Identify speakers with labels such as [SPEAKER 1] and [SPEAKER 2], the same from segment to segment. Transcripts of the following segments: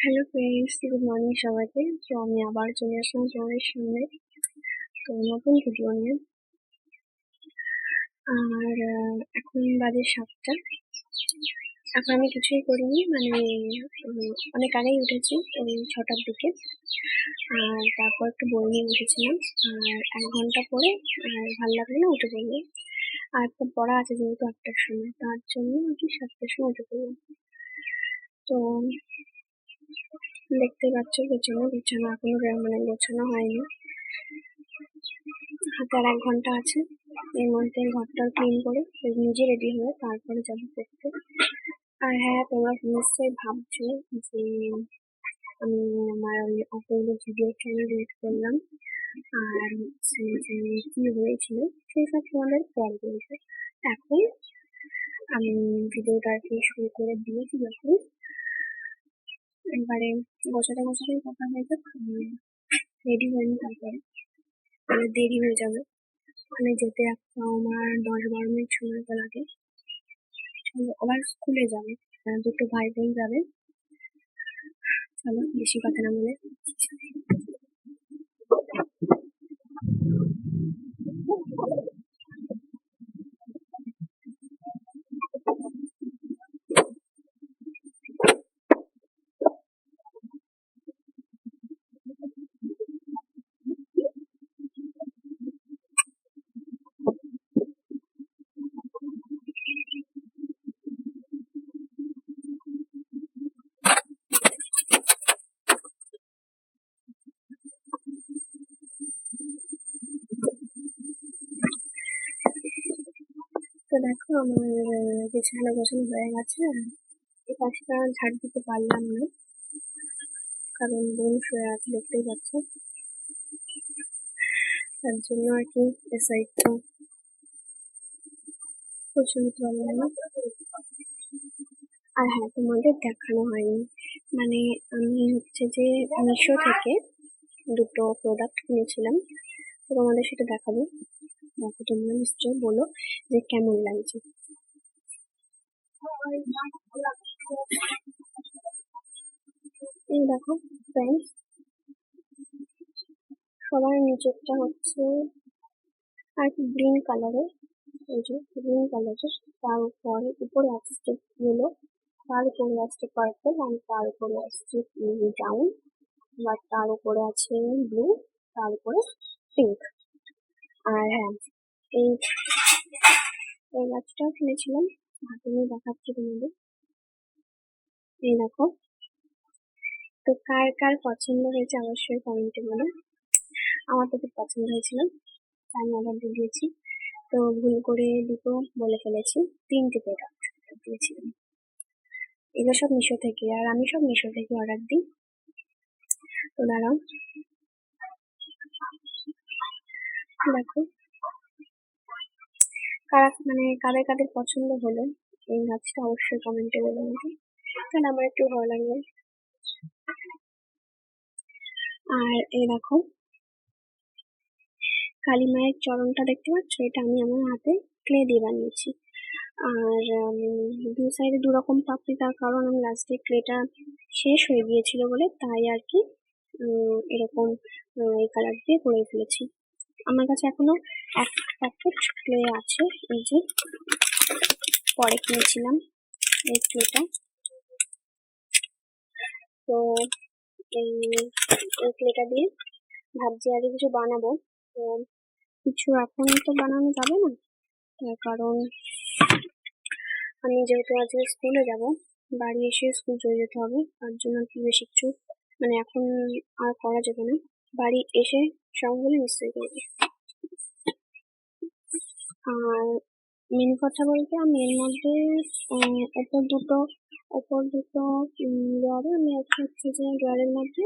[SPEAKER 1] Hello friends good morning সবাইকে। তো আমি আবার চলে আসলাম তোমাদের সামনে তো নতুন ভিডিও নিয়ে। আর এখন বাজে সাতটা। এখন আমি কিছুই করিনি মানে অনেক আগেই উঠেছি, ওই ছটার দিকে। আর তারপর একটু বই নিয়ে উঠেছিলাম আর এক ঘণ্টা পরে, আর ভালো লাগল না উঠে পড়লাম আর তো পড়া আছে যেহেতু আটটার সময়, তার জন্য আর কি সাতটার সময় উঠে পড়লাম। তো দেখতে পাচ্ছ পেছনে বিছানা এখনও মানে গোছানো হয়নি। হাতে আর এক ঘণ্টা আছে। এর মধ্যে ঘরটা ক্লিন করে নিজে রেডি হয়ে তারপরে যাব পড়তে আর হ্যাঁ তোমরা নিশ্চয়ই ভাবছ যে আমি আমার অপূর্ব ভিডিও কেন ডিলিট করলাম? আর কি হয়েছিল? সেই সব তোমাদের পরে বলব। এখন আমি ভিডিওটা আর কি শুরু করে দিয়েছি যখন। এবারে বসাতে বসাতেই কথা হয়েছে রেডি হয়নি তারপরে। মানে দেরি হয়ে যাবে। ওখানে যেতে একটা আমার দশ বারো মিনিট সময় তো লাগে আবার স্কুলে যাবে। দুটো ভাই বোন যাবে। চলো, বেশি কথা না বলে। তো দেখো, আমার বিছানা গোছানো হয়ে গেছে এই পাশটা ঝাড় দিতে পারলাম না, কারণ বোন শুয়ে আছে, দেখতেই পাচ্ছ। তার জন্য আর কি এ সাইডটা পারলাম না আর হ্যাঁ তোমাদের দেখানো হয়নি। মানে আমি হচ্ছে যে মিশো থেকে দুটো প্রোডাক্ট কিনেছিলাম, তো তোমাদের সেটা দেখাবো। দেখো, তোমরা নিশ্চয়ই বলো যে কেমন লাগছে। এই দেখো ফ্রেন্ডস সবার নিচেরটা হচ্ছে আর কি গ্রিন কালারের এই যে গ্রিন কালারের তার উপরে উপরে আসছে ইয়েলো তার উপরে আসছে পার্পল আর তার উপরে আসছে ব্রাউন আর তার উপরে আছে ব্লু তার উপরে পিঙ্ক আর হ্যাঁ এই এই গাছটাও কিনেছিলাম। নিয়ে দেখাচ্ছি তোমাদের। এই দেখো। তো কার কার পছন্দ হয়েছে অবশ্যই কমেন্টে বলো। আমার তো খুব পছন্দ হয়েছিল, তাই আমি অর্ডার দিয়ে দিয়েছি। তো ভুল করে দুটো বলে ফেলেছি, তিনটে প্রোডাক্ট দিয়েছিলাম। এগুলো সব মিশো থেকে, আর আমি সব মিশো থেকে অর্ডার দিই। তো দাঁড়াও। দেখো। কারা মানে কাদের কাদের পছন্দ হলো, এই গাছটা অবশ্যই কমেন্টে বলো আমাকে কারণ আমার একটু ভালো লাগবে আর এই দেখো, কালী মায়ের চরণটা দেখতে পাচ্ছ? এটা আমি আমার হাতে ক্লে দিয়ে বানিয়েছি। আর দু সাইডে দু রকম পাপড়ি, তার কারণ আমি লাস্টে ক্লেটা শেষ হয়ে গিয়েছিল বলে তাই আর কি এরকম এই কালার দিয়ে করে ফেলেছি। আমার কাছে এখনও এক প্যাকেট ক্লে আছে। এই যে, পরে কিনেছিলাম এই ক্লেটা তো এই এই ক্লেটা দিয়ে ভাবছি আগে কিছু বানাবো। তো কিছু এখন তো বানানো যাবে না। তার কারণ আমি যেহেতু আজকে স্কুলে যাব, বাড়ি এসে স্কুল চলে যেতে হবে। তার জন্য কি বেশি কিছু মানে এখন আর করা যাবে না। বাড়ি এসে সব হলে নিশ্চয়ই করবে আর মেন কথা বলতে আমি এর মধ্যে ওপর দুটো ওপর দুটো ড্রয়ারে আমি একটা হচ্ছে যে ড্রয়ারের মধ্যে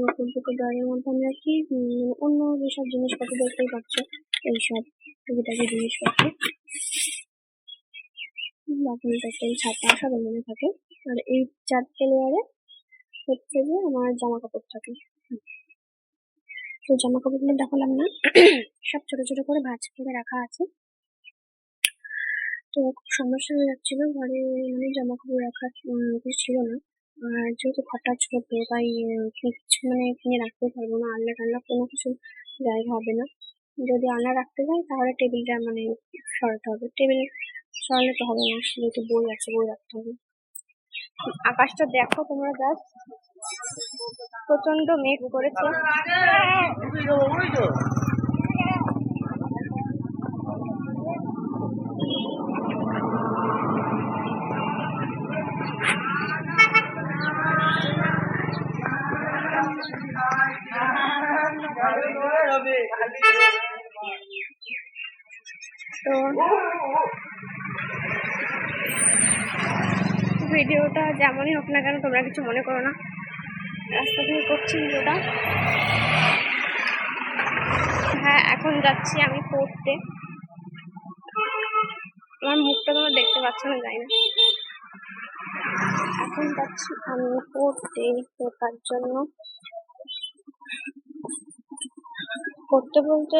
[SPEAKER 1] ওপর দুটো ড্রয়ারের মধ্যে আমি উম, মানে অন্য যেসব জিনিসপত্র দেখতেই পাচ্ছ এইসব টুকিটাকি জিনিসপত্র। পেন ছাতা সব এখানে থাকে। আর এই চারটে লেয়ারে হচ্ছে যে আমার জামা কাপড় থাকে। তো জামা কাপড়গুলো দেখালাম না। সব ছোট ছোট করে ভাঁজ করে রাখা আছে। তো খুব সমস্যা হয়ে যাচ্ছিল। ঘরে মানে জামা কাপড় রাখার কিছু ছিল না। আর যেহেতু ঘরটা ছোট তাই কিছু মানে কিনে রাখতে পারব না। আলনা টালনা কোনো কিছু জায়গা হবে না। যদি আলনা রাখতে যাই, তাহলে টেবিলটা মানে সরাতে হবে। টেবিল সরালে তো হবে না। যেহেতু বই আছে, বই রাখতে হবে। আকাশটা দেখো তোমরা জাস্ট প্রচণ্ড মেঘ করেছে। তো ভিডিওটা যেমনই হোক না কেন তোমরা কিছু মনে করো না। রাস্তা দিয়ে করছি ভিডিওটা হ্যাঁ এখন যাচ্ছি আমি পড়তে। আমার মুখটা তোমরা দেখতে পাচ্ছ না যাই না। এখন যাচ্ছি আমি পড়তে তো তার জন্য। পড়তে বলতে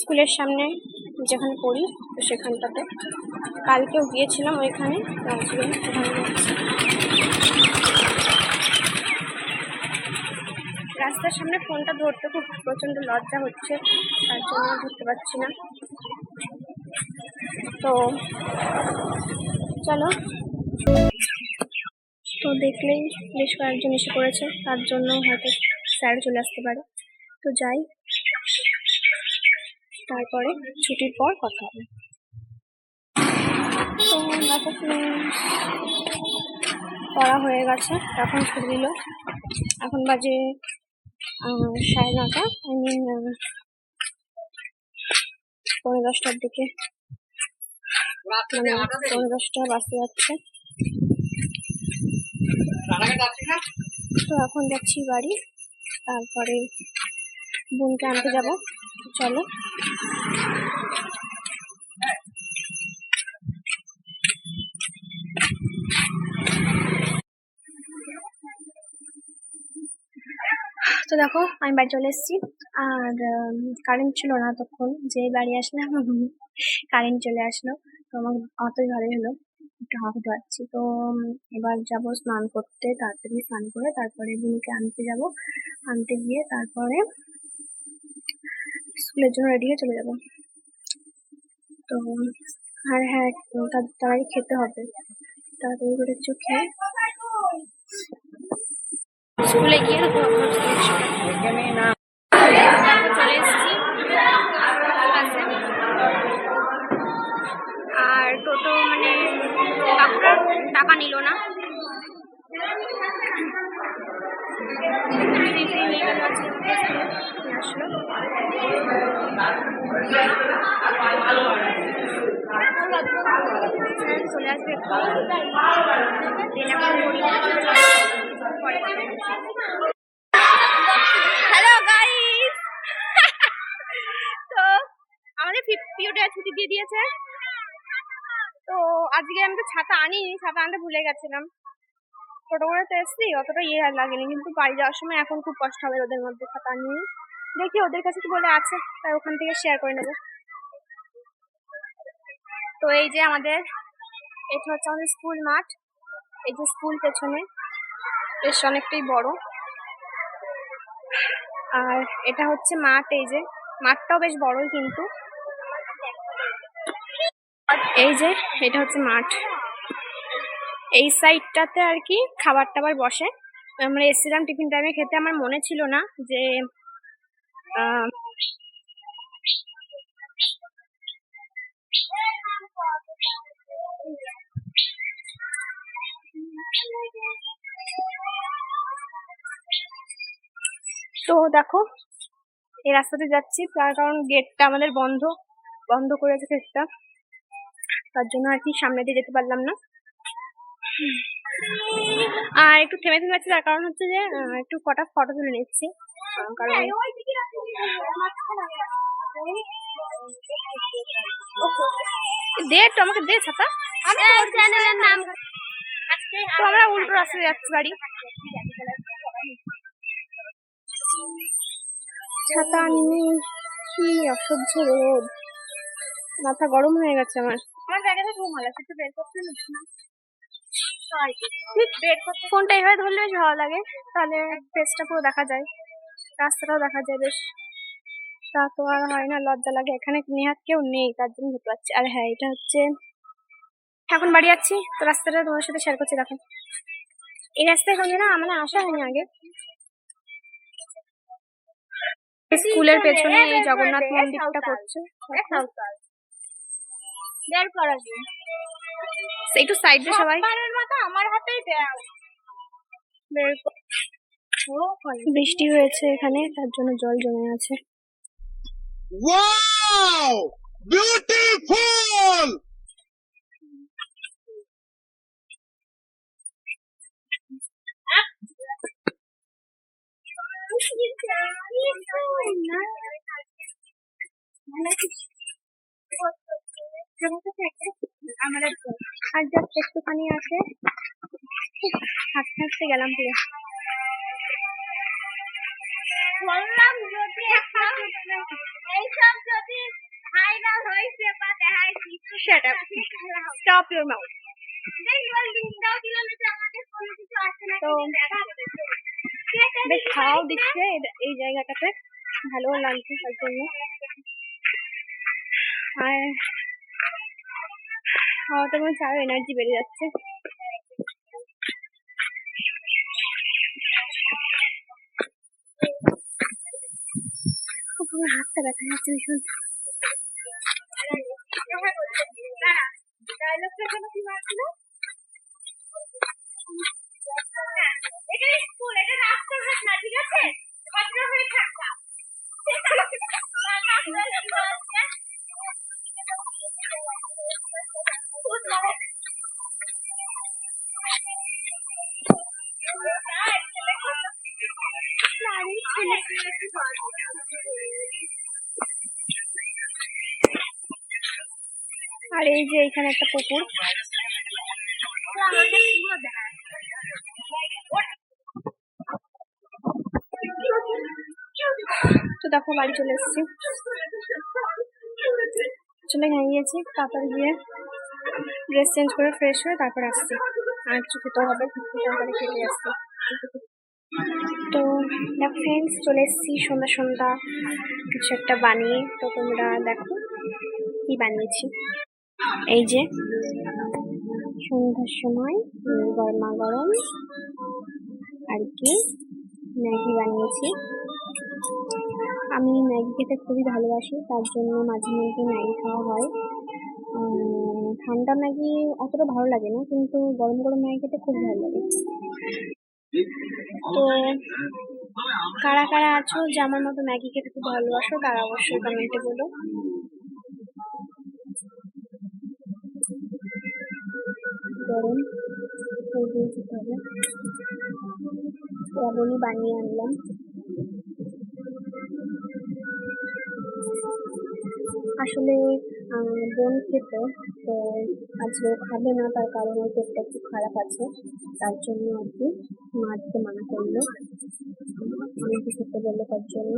[SPEAKER 1] স্কুলের সামনে যেখানে পড়ি, তো সেখানটাতে। কালকেও গিয়েছিলাম ওইখানে তো আজকে ওখানে যাচ্ছি। রাস্তার সামনে ফোনটা ধরতে খুব প্রচণ্ড লজ্জা হচ্ছে, তার জন্য ধরতে পারছি না। তো চলো। তো দেখলেই বেশ কয়েকজন এসে পড়েছে, তার জন্য হয়তো স্যার চলে আসতে পারে। তো যাই। তারপরে ছুটির পর কথা হবে। তো পড়া হয়ে গেছে, এখন ছুটি দিল। এখন বাজে সাড়ে নটা আই মিন পনেরো দশটার দিকে। মানে পনেরো দশটা বাজতে যাচ্ছে। তো এখন যাচ্ছি বাড়ি, তারপরে বোনকে আনতে যাব। চলো। দেখো, আমি বাড়ি চলে এসেছি। আর কারেন্ট ছিল না তখন, যে বাড়ি আসলাম কারেন্ট চলে আসলো। তো আমার তো ভালোই হলো, একটু হাঁপাতে পারছি তো এবার যাব স্নান করতে, তাড়াতাড়ি স্নান করে তারপরে বোনকে আনতে যাব। আনতে গিয়ে তারপরে স্কুলের জন্য রেডি হয়ে চলে যাব। তো, আর হ্যাঁ তার খেতে হবে। তাড়াতাড়ি করে একটু খেয়ে স্কুলে গিয়ে চলে এসেছি আর টোটো মানে টাকা নিল না। চলে আসবে। হ্যালো গাইস তো আমাদের ফিফথ পিরিয়ডে ছুটি দিয়ে দিয়েছে। তো আজকে আমি তো ছাতা আনিনি, ছাতা আনতে ভুলে গেছিলাম। টোটো করে তো এসছি, অতটা ইয়ে আর লাগেনি। কিন্তু বাড়ি যাওয়ার সময় এখন খুব কষ্ট হবে ওদের মধ্যে ছাতা আনিনি দেখি ওদের কাছে কি বলে আছে, তাই ওখান থেকে শেয়ার করে নেব। তো এই যে আমাদের, এটা হচ্ছে আমাদের স্কুল মাঠ। এই যে স্কুল পেছনে। বেশ অনেকটাই বড়। আর এটা হচ্ছে মাঠ এই যে মাঠটাও বেশ বড়ই কিন্তু। এই যে এটা হচ্ছে মাঠ। এই সাইডটাতে আর কি খাবার টাবার বসে। আমরা এসেছিলাম টিফিন টাইমে খেতে আমার মনে ছিল না যে আহ, তো দেখো এই রাস্তাতে যাচ্ছি তার কারণ গেটটা আমাদের বন্ধ বন্ধ করে করেছে গেটটা তার জন্য আর কি সামনে দিয়ে যেতে পারলাম না। আর একটু থেমে থেমে যাচ্ছি তার কারণ হচ্ছে যে একটু কটা ফটো তুলে নিচ্ছি। কারণ দে একটু আমাকে দে ছাতা। চ্যানেলের নাম তো আমরা উল্টো রাস্তায় যাচ্ছি বাড়ি। ছাতা নিয়ে কি অসহ্য রোদ। মাথা গরম হয়ে গেছে আমার।
[SPEAKER 2] আমার ব্যাগে ঘুমাল আছে একটু বের করতে না।
[SPEAKER 1] ফোনটা এভাবে ধরলে বেশ ভালো লাগে। তাহলে ফেসটা পুরো দেখা যায়। রাস্তাটাও দেখা যায় বেশ। তা তো আর হয় না লজ্জা লাগে। এখানে নেহাত কেউ নেই তার জন্য ধরতে পারছি। আর হ্যাঁ এটা হচ্ছে এখন বাড়ি যাচ্ছি তো রাস্তাটা তোমার সাথে শেয়ার করছি দেখো। এই রাস্তায় কোনো না মানে আসা হয়নি আগে। স্কুলের পেছনে এই জগন্নাথ মন্দিরটা করছে।
[SPEAKER 2] বের করা দিন
[SPEAKER 1] একটু সাইডে সবাই।
[SPEAKER 2] বারের মতো আমার হাতেই দেও
[SPEAKER 1] বের বৃষ্টি হয়েছে এখানে তার জন্য জল জমে আছে।
[SPEAKER 3] Wow! Beautiful!
[SPEAKER 2] আমার
[SPEAKER 1] আর জাস্ট একটুখানি আছে হাঁটতে হাঁটতে গেলাম পুরো
[SPEAKER 2] বললাম যদি এইসব যদি ভাইরাল হয়েছে বা দেখায় কিছু
[SPEAKER 1] up. স্টপ ইউর মাউথ
[SPEAKER 2] লিঙ্কটাও দিল আমাদের কোনো কিছু আসে না
[SPEAKER 1] তো। বেশ খাওয়াও দিচ্ছে এই- জায়গাটাতে। ভালো লাগছে তার জন্য। আর খাওয়াতে মনে হচ্ছে আরও এনার্জি বেড়ে যাচ্ছে। হাতটা ব্যথা যাচ্ছে ভীষণ। আর এই যে এখানে একটা পুকুর। তো দেখো, বাড়ি চলে এসেছি। চলে হয়ে গিয়েছি তারপরে গিয়ে ড্রেস চেঞ্জ করে ফ্রেশ হয়ে তারপর আসছি। আর কিছু খেতে হবে তারপরে খেতে আসছি। তো দেখো ফ্রেন্ডস চলে এসেছি সন্ধ্যা সন্ধ্যা। কিছু একটা বানিয়ে, তো তোমরা দেখো কি বানিয়েছি। এই যে, সন্ধ্যার সময় গরমা গরম, আর কি, ম্যাগি বানিয়েছি। আমি ম্যাগি খেতে খুবই ভালোবাসি, তার জন্য মাঝে মধ্যে ম্যাগি খাওয়া হয়। ঠান্ডা ম্যাগি অতটা ভালো লাগে না, কিন্তু গরম গরম ম্যাগি খেতে খুব ভালো লাগে। তো, কারা কারা আছো যে আমার মতো ম্যাগি খেতে খুব ভালোবাসো, তারা অবশ্যই কমেন্টে বলো। গরম এমনই বানিয়ে আনলাম। আসলে বোন খেত, তো আজকে খাবে না, তার কারণ ওর পেটটা একটু খারাপ আছে। তার জন্য আর কি মা আজকে মানা করল। আমাকে খেতে বলল তার জন্য।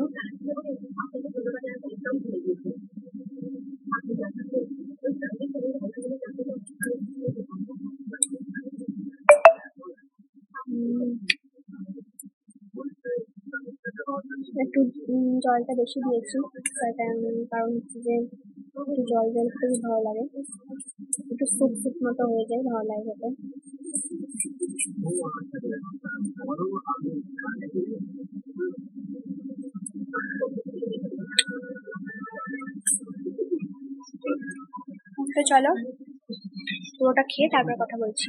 [SPEAKER 1] একটু জলটা বেশি দিয়েছি কারণ- হচ্ছে যে একটু জল জল খুবই ভালো লাগে। একটু স্যুপ স্যুপ মতো হয়ে যায়, ভালো লাগে খেতে। তো চলো, পুরোটা খেয়ে তারপর কথা বলছি।